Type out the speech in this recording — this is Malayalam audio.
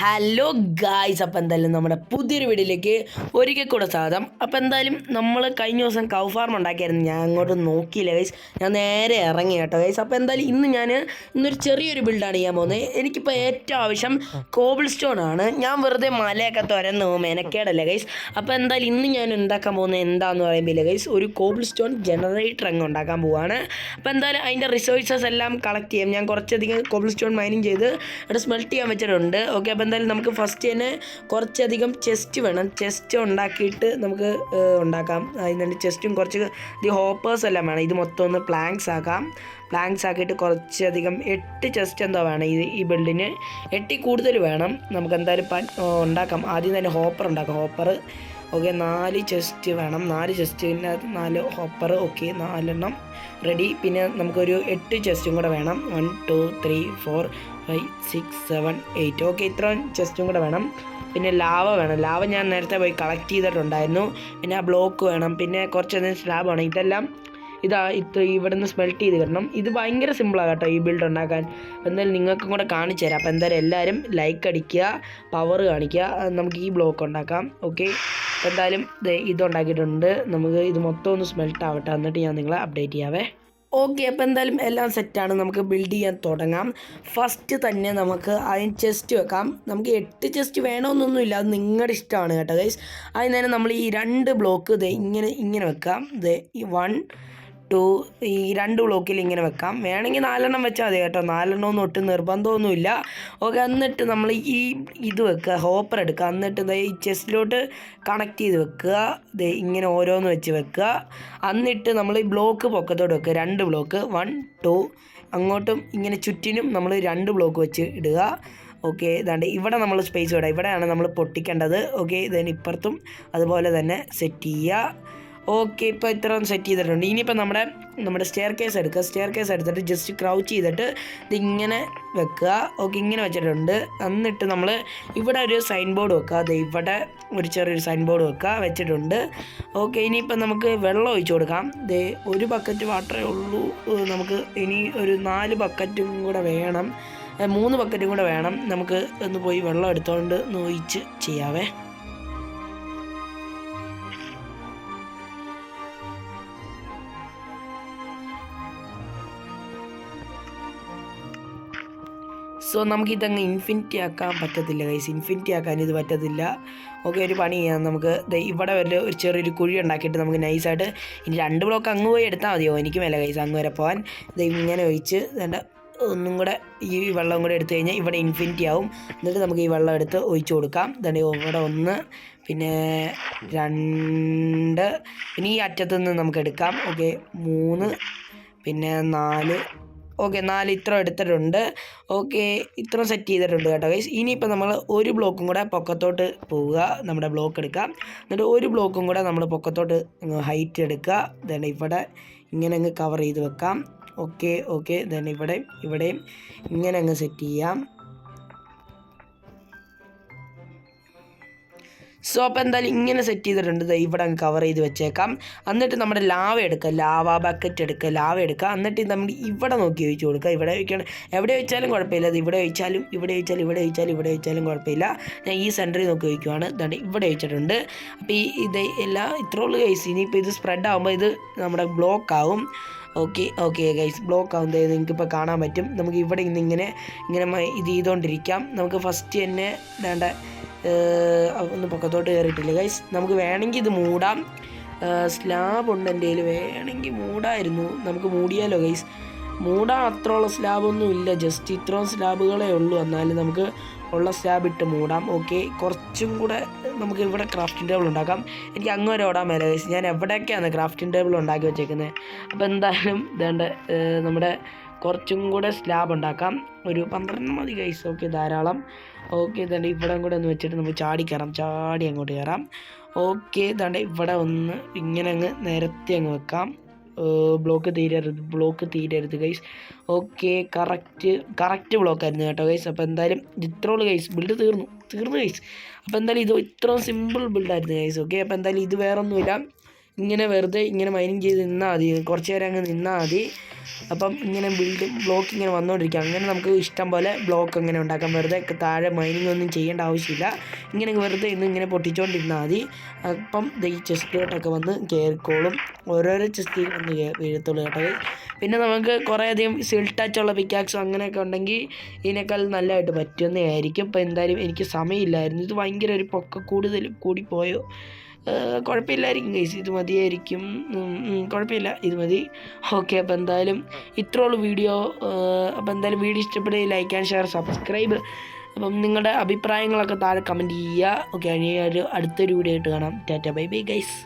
ഹലോ ഗായ്സ് അപ്പം എന്തായാലും നമ്മുടെ പുതിയൊരു വീഡിയോയിലേക്ക് ഒരിക്കൽ കൂടെ സ്വാഗതം. അപ്പം എന്തായാലും നമ്മൾ കഴിഞ്ഞ ദിവസം കൗ ഫാർം ഉണ്ടാക്കിയായിരുന്നു. ഞാൻ അങ്ങോട്ട് നോക്കിയില്ല ഗൈസ് ഞാൻ നേരെ ഇറങ്ങി കേട്ടോ ഗൈസ് അപ്പോൾ എന്തായാലും ഇന്ന് ഞാൻ ഇന്നൊരു ചെറിയൊരു ബിൽഡാണ് ചെയ്യാൻ പോകുന്നത്. എനിക്കിപ്പോൾ ഏറ്റവും ആവശ്യം കോബിൾ സ്റ്റോൺ ആണ്. ഞാൻ വെറുതെ മലയൊക്കെ തുരന്ന് മെനക്കേടല്ലേ ഗൈസ് അപ്പോൾ എന്തായാലും ഇന്ന് ഞാൻ ഉണ്ടാക്കാൻ പോകുന്നത് എന്താണെന്ന് പറയുമ്പോൾ ഗൈസ് ഒരു കോബിൾ സ്റ്റോൺ ജനറേറ്റർ അങ്ങ് ഉണ്ടാക്കാൻ പോവുകയാണ് അപ്പോൾ എന്തായാലും അതിന്റെ റിസോഴ്സസ് എല്ലാം കളക്ട് ചെയ്യാം. ഞാൻ കുറച്ചധികം കോബിൾ സ്റ്റോൺ മൈനിങ് ചെയ്ത് അവിടെ സ്മെൽറ്റ് ചെയ്യാൻ വെച്ചിട്ടുണ്ട്. ഓക്കെ അപ്പോൾ എന്തായാലും നമുക്ക് ഫസ്റ്റ് തന്നെ കുറച്ചധികം ചെസ്റ്റ് വേണം. ചെസ്റ്റ് ഉണ്ടാക്കിയിട്ട് നമുക്ക് ഉണ്ടാക്കാം. അതിന് ചെസ്റ്റും കുറച്ച് ഈ ഹോപ്പേഴ്സ് എല്ലാം വേണം. ഇത് മൊത്തം ഒന്ന് പ്ലാങ്ക്സ് ആക്കാം. പ്ലാങ്ക്സ് ആക്കിയിട്ട് കുറച്ചധികം എട്ട് ചെസ്റ്റ് എന്തോ വേണം. ഈ ഈ ബിൽഡിന് എട്ടി കൂടുതൽ വേണം. നമുക്ക് എന്തായാലും ഉണ്ടാക്കാം. ആദ്യം തന്നെ ഹോപ്പർ ഉണ്ടാക്കാം. ഹോപ്പർ ഓക്കെ നാല് ചെസ്റ്റ് വേണം. നാല് ചെസ്റ്റിനകത്ത് നാല് ഹോപ്പർ ഓക്കെ നാലെണ്ണം റെഡി പിന്നെ നമുക്കൊരു എട്ട് ചെസ്റ്റും കൂടെ വേണം. One two three four five six seven eight okay ഇത്രയും ചെസ്റ്റും കൂടെ വേണം. പിന്നെ ലാവ വേണം. ലാവ ഞാൻ നേരത്തെ പോയി കളക്ട് ചെയ്തിട്ടുണ്ടായിരുന്നു. പിന്നെ ആ ബ്ലോക്ക് വേണം. പിന്നെ കുറച്ച് സ്ലാബ് വേണം ഇതെല്ലാം ഇതാ ഇത് ഇവിടുന്ന് സ്മെൽറ്റ് ചെയ്ത് കിട്ടണം. ഇത് ഭയങ്കര സിമ്പിളാണ് കേട്ടോ ഈ ബിൽഡ് ഉണ്ടാക്കാൻ. എന്തായാലും നിങ്ങൾക്കും കൂടെ കാണിച്ചു തരാം. അപ്പോൾ എന്തായാലും എല്ലാവരും ലൈക്ക് അടിക്കുക പവർ കാണിക്കുക. നമുക്ക് ഈ ബ്ലോക്ക് ഉണ്ടാക്കാം. ഓക്കെ അപ്പോൾ എന്തായാലും ദേ ഇത് ഉണ്ടാക്കിയിട്ടുണ്ട് നമുക്ക് ഇത് മൊത്തം ഒന്ന് സ്മെൽട്ട് ആവട്ടെ. എന്നിട്ട് ഞാൻ നിങ്ങളെ അപ്ഡേറ്റ് ചെയ്യാവേ. ഓക്കെ അപ്പോൾ എന്തായാലും എല്ലാം സെറ്റാണ് നമുക്ക് ബിൽഡ് ചെയ്യാൻ തുടങ്ങാം. ഫസ്റ്റ് തന്നെ നമുക്ക് അതിന് ചെസ്റ്റ് വെക്കാം. നമുക്ക് എട്ട് ചെസ്റ്റ് വേണമെന്നൊന്നുമില്ല അത് നിങ്ങളുടെ ഇഷ്ടമാണ് കേട്ടോ ഗൈസ് അതിന് തന്നെ നമ്മൾ ഈ രണ്ട് ബ്ലോക്ക് ദേ ഇങ്ങനെ ഇങ്ങനെ വെക്കാം. ദേ ഈ വൺ ടു ഈ രണ്ട് ബ്ലോക്കിൽ ഇങ്ങനെ വെക്കാം. വേണമെങ്കിൽ നാലെണ്ണം വെച്ചാൽ മതി കേട്ടോ. നാലെണ്ണം ഒന്നും ഒട്ടും നിർബന്ധമൊന്നുമില്ല. ഓക്കെ എന്നിട്ട് നമ്മൾ ഈ ഇത് വെക്കുക. ഹോപ്പർ എടുക്കുക. എന്നിട്ട് ദേ ഈ ചെസ്റ്റിലോട്ട് കണക്ട് ചെയ്ത് വെക്കുക. ദേ ഇങ്ങനെ ഓരോന്ന് വെച്ച് വെക്കുക. എന്നിട്ട് നമ്മൾ ഈ ബ്ലോക്ക് പൊക്കത്തോട്ട് വെക്കുക. രണ്ട് ബ്ലോക്ക് വൺ ടു അങ്ങോട്ടും ഇങ്ങനെ ചുറ്റിനും നമ്മൾ രണ്ട് ബ്ലോക്ക് വെച്ച് ഇടുക. ഓക്കെ ഇതാണ്ട് ഇവിടെ നമ്മൾ സ്പേസ് വിടാം ഇവിടെയാണ് നമ്മൾ പൊട്ടിക്കേണ്ടത്. ഓക്കെ ഇതിന് ഇപ്പുറത്തും അതുപോലെ തന്നെ സെറ്റ് ചെയ്യുക. ഓക്കെ ഇപ്പോൾ ഇത്രയും സെറ്റ് ചെയ്തിട്ടുണ്ട്. ഇനിയിപ്പോൾ നമ്മുടെ നമ്മുടെ സ്റ്റെയർ കേസ് എടുക്കുക. സ്റ്റെയർ കേസ് എടുത്തിട്ട് ജസ്റ്റ് ക്രൗച്ച് ചെയ്തിട്ട് ഇതിങ്ങനെ വെക്കുക. ഓക്കെ ഇങ്ങനെ വെച്ചിട്ടുണ്ട്. എന്നിട്ട് നമ്മൾ ഇവിടെ ഒരു സൈൻ ബോർഡ് വെക്കുക. അത് ഇവിടെ ഒരു ചെറിയൊരു സൈൻ ബോർഡ് വെക്കുക. വെച്ചിട്ടുണ്ട്. ഓക്കെ ഇനിയിപ്പോൾ നമുക്ക് വെള്ളം ഒഴിച്ചു കൊടുക്കാം. ദേ ഒരു ബക്കറ്റ് വാട്ടറേ ഉള്ളൂ. നമുക്ക് ഇനി ഒരു നാല് ബക്കറ്റും കൂടെ വേണം. മൂന്ന് ബക്കറ്റും കൂടെ വേണം. നമുക്ക് ഒന്ന് പോയി വെള്ളം എടുത്തുകൊണ്ട് ഒഴിച്ച് ചെയ്യാവേ. സോ നമുക്ക് ഇതങ്ങ് ഇൻഫിനിറ്റി ആക്കാൻ പറ്റത്തില്ല ഗൈസ് ഇൻഫിനിറ്റി ആക്കാൻ ഇത് പറ്റത്തില്ല. ഓക്കെ ഒരു പണി ചെയ്യാം. നമുക്ക് ഇവിടെ വല്ല ഒരു ചെറിയൊരു കുഴി ഉണ്ടാക്കിയിട്ട് നമുക്ക് നൈസായിട്ട് ഇനി രണ്ട് ബ്ലോക്ക് അങ്ങ് പോയി എടുത്താൽ മതിയോ? എനിക്ക് മേലെ ഗൈസ് അങ്ങ് വരെ പോകാൻ ഇങ്ങനെ ഒഴിച്ച് വേണ്ട ഒന്നും കൂടെ ഈ വെള്ളം കൂടെ എടുത്തു കഴിഞ്ഞാൽ ഇവിടെ ഇൻഫിനിറ്റി ആവും എന്നിട്ട് നമുക്ക് ഈ വെള്ളം എടുത്ത് ഒഴിച്ചു കൊടുക്കാം. ഇതാണ് ഇവിടെ ഒന്ന് പിന്നെ രണ്ട് പിന്നെ ഈ അറ്റത്തു നിന്ന് നമുക്ക് എടുക്കാം. ഓക്കെ മൂന്ന് പിന്നെ നാല് ഓക്കെ നാല് ഇത്ര എടുത്തിട്ടുണ്ട്. ഓക്കെ ഇത്ര സെറ്റ് ചെയ്തിട്ടുണ്ട് കേട്ടോ ഗൈസ് ഇനിയിപ്പോൾ നമ്മൾ ഒരു ബ്ലോക്കും കൂടെ പൊക്കത്തോട്ട് പോവുക. നമ്മുടെ ബ്ലോക്ക് എടുക്കാം. എന്നിട്ട് ഒരു ബ്ലോക്കും കൂടെ നമ്മൾ പൊക്കത്തോട്ട് ഹൈറ്റ് എടുക്കുക. ദൻ ഇവിടെ ഇങ്ങനെ അങ്ങ് കവർ ചെയ്ത് വെക്കാം. ഓക്കെ ഓക്കെ ദൻ ഇവിടെ ഇവിടെയും ഇങ്ങനെ അങ്ങ് സെറ്റ് ചെയ്യാം. സോ അപ്പോൾ എന്തായാലും ഇങ്ങനെ സെറ്റ് ചെയ്തിട്ടുണ്ട്. ഇവിടെ അങ്ങ് കവർ ചെയ്ത് വെച്ചേക്കാം. എന്നിട്ട് നമ്മുടെ ലാവ എടുക്കുക. ലാവ ബക്കറ്റ് എടുക്കുക. ലാവ എടുക്കുക. എന്നിട്ട് നമ്മൾ ഇവിടെ നോക്കി ഒഴിച്ച് കൊടുക്കുക. ഇവിടെ ഒഴിക്കണം എവിടെ വെച്ചാലും കുഴപ്പമില്ല. അത് ഇവിടെ ഒഴിച്ചാലും ഇവിടെ ഒഴിച്ചാലും ഇവിടെ ഒഴിച്ചാലും ഇവിടെ ഒഴിച്ചാലും കുഴപ്പമില്ല. ഞാൻ ഈ സെന്ററിൽ നോക്കി ഒഴിക്കുവാണ്. ഇതാണ് ഇവിടെ ഒഴിച്ചിട്ടുണ്ട്. അപ്പോൾ ഈ ഇത് എല്ലാം ഇത്രയുള്ള കൈസ് ഇനിയിപ്പോൾ ഇത് സ്പ്രെഡ് ആകുമ്പോൾ ഇത് നമ്മുടെ ബ്ലോക്ക് ആവും. ഓക്കെ ഓക്കെ ഗൈസ് ബ്ലോക്ക് ആവുന്നത് നിങ്ങൾക്ക് ഇപ്പോൾ കാണാൻ പറ്റും. നമുക്ക് ഇവിടെ ഇന്ന് ഇങ്ങനെ ഇങ്ങനെ ഇത് ചെയ്തുകൊണ്ടിരിക്കാം നമുക്ക് ഫസ്റ്റ് തന്നെ വേണ്ട ഒന്ന് പൊക്കത്തോട്ട് കയറിയിട്ടില്ല ഗൈസ് നമുക്ക് വേണമെങ്കിൽ ഇത് മൂടാം. സ്ലാബ് ഉണ്ട് എന്റെ കയ്യിൽ വേണമെങ്കിൽ മൂടായിരുന്നു. നമുക്ക് മൂടിയാലോ ഗൈസ് മൂടാൻ അത്രയുള്ള സ്ലാബൊന്നും ഇല്ല. ജസ്റ്റ് ഇത്രയും സ്ലാബുകളേ ഉള്ളൂ. എന്നാലും നമുക്ക് ഉള്ള സ്ലാബ് ഇട്ട് മൂടാം. ഓക്കെ കുറച്ചും കൂടെ നമുക്ക് ഇവിടെ ക്രാഫ്റ്റിംഗ് ടേബിൾ ഉണ്ടാക്കാം. എനിക്ക് അങ്ങ് വരെ ഓടാൻ മേലെ ഞാൻ എവിടെയൊക്കെയാണ് ക്രാഫ്റ്റിംഗ് ടേബിൾ ഉണ്ടാക്കി വെച്ചേക്കുന്നത് അപ്പോൾ എന്തായാലും ഇതേണ്ട നമ്മുടെ കുറച്ചും കൂടെ സ്ലാബ് ഉണ്ടാക്കാം. ഒരു പന്ത്രണ്ട് മതി കൈസ് ഓക്കെ ധാരാളം. ഓക്കെ ഇതേണ്ട ഇവിടെ കൂടെ ഒന്ന് വെച്ചിട്ട് നമുക്ക് ചാടി കയറാം ചാടി അങ്ങോട്ട് കയറാം ഓക്കെ ഇതാണ്ട് ഇവിടെ ഒന്ന് ഇങ്ങനെ അങ്ങ് നിരത്തി അങ്ങ് വെക്കാം. ബ്ലോക്ക് തീരരുത് block തീരരുത് guys okay correct correct block ആയിരുന്നു കേട്ടോ ഗൈസ് അപ്പോൾ എന്തായാലും ഇത് ഇത്രയുള്ളൂ ഗൈസ് ബിൽഡ് തീർന്നു തീർന്നു ഗൈസ് അപ്പോൾ എന്തായാലും ഇത് ഇത്രയും സിമ്പിൾ ബിൽഡായിരുന്നു ഗൈസ് ഓക്കെ അപ്പോൾ എന്തായാലും ഇത് വേറെ ഒന്നുമില്ല ഇങ്ങനെ വെറുതെ ഇങ്ങനെ മൈനിങ് ചെയ്ത് നിന്നാൽ മതി. കുറച്ച് നേരം അങ്ങ് നിന്നാൽ മതി. അപ്പം ഇങ്ങനെ ബിൽഡ് ബ്ലോക്ക് ഇങ്ങനെ വന്നുകൊണ്ടിരിക്കുക അങ്ങനെ നമുക്ക് ഇഷ്ടം പോലെ ബ്ലോക്ക് അങ്ങനെ ഉണ്ടാക്കാം. വെറുതെ താഴെ മൈനിങ് ഒന്നും ചെയ്യേണ്ട ആവശ്യമില്ല. ഇങ്ങനെ വെറുതെ ഇന്ന് ഇങ്ങനെ പൊട്ടിച്ചുകൊണ്ടിരുന്നാൽ മതി. അപ്പം ഈ ചെസ്റ്റിലോട്ടൊക്കെ വന്ന് കയറിക്കോളും ഓരോരോ ചെസ്റ്റിൽ വന്ന് വീഴത്തുള്ളൂ കേട്ടോ. പിന്നെ നമുക്ക് കുറേയധികം സിൽ ടച്ചുള്ള പിക്കാക്സും അങ്ങനെയൊക്കെ ഉണ്ടെങ്കിൽ ഇതിനേക്കാൾ നല്ലതായിട്ട് പറ്റുന്നതായിരിക്കും. ഇപ്പോൾ ഇപ്പം എന്തായാലും എനിക്ക് സമയമില്ലായിരുന്നു. ഇത് ഭയങ്കര ഒരു പൊക്ക കൂടുതൽ കൂടിപ്പോയോ കുഴപ്പമില്ലായിരിക്കും ഗൈസ് ഇത് മതിയായിരിക്കും. കുഴപ്പമില്ല ഇത് മതി. ഓക്കെ അപ്പോൾ എന്തായാലും ഇത്രയുള്ള വീഡിയോ അപ്പോൾ എന്തായാലും വീഡിയോ ഇഷ്ടപ്പെടുകയും ലൈക്ക് ആൻഡ് ഷെയർ സബ്സ്ക്രൈബ് അപ്പം നിങ്ങളുടെ അഭിപ്രായങ്ങളൊക്കെ താഴെ കമന്റ് ചെയ്യുക. ഓക്കെ ഒരു അടുത്തൊരു വീഡിയോ ആയിട്ട് കാണാം. Tata bye bye guys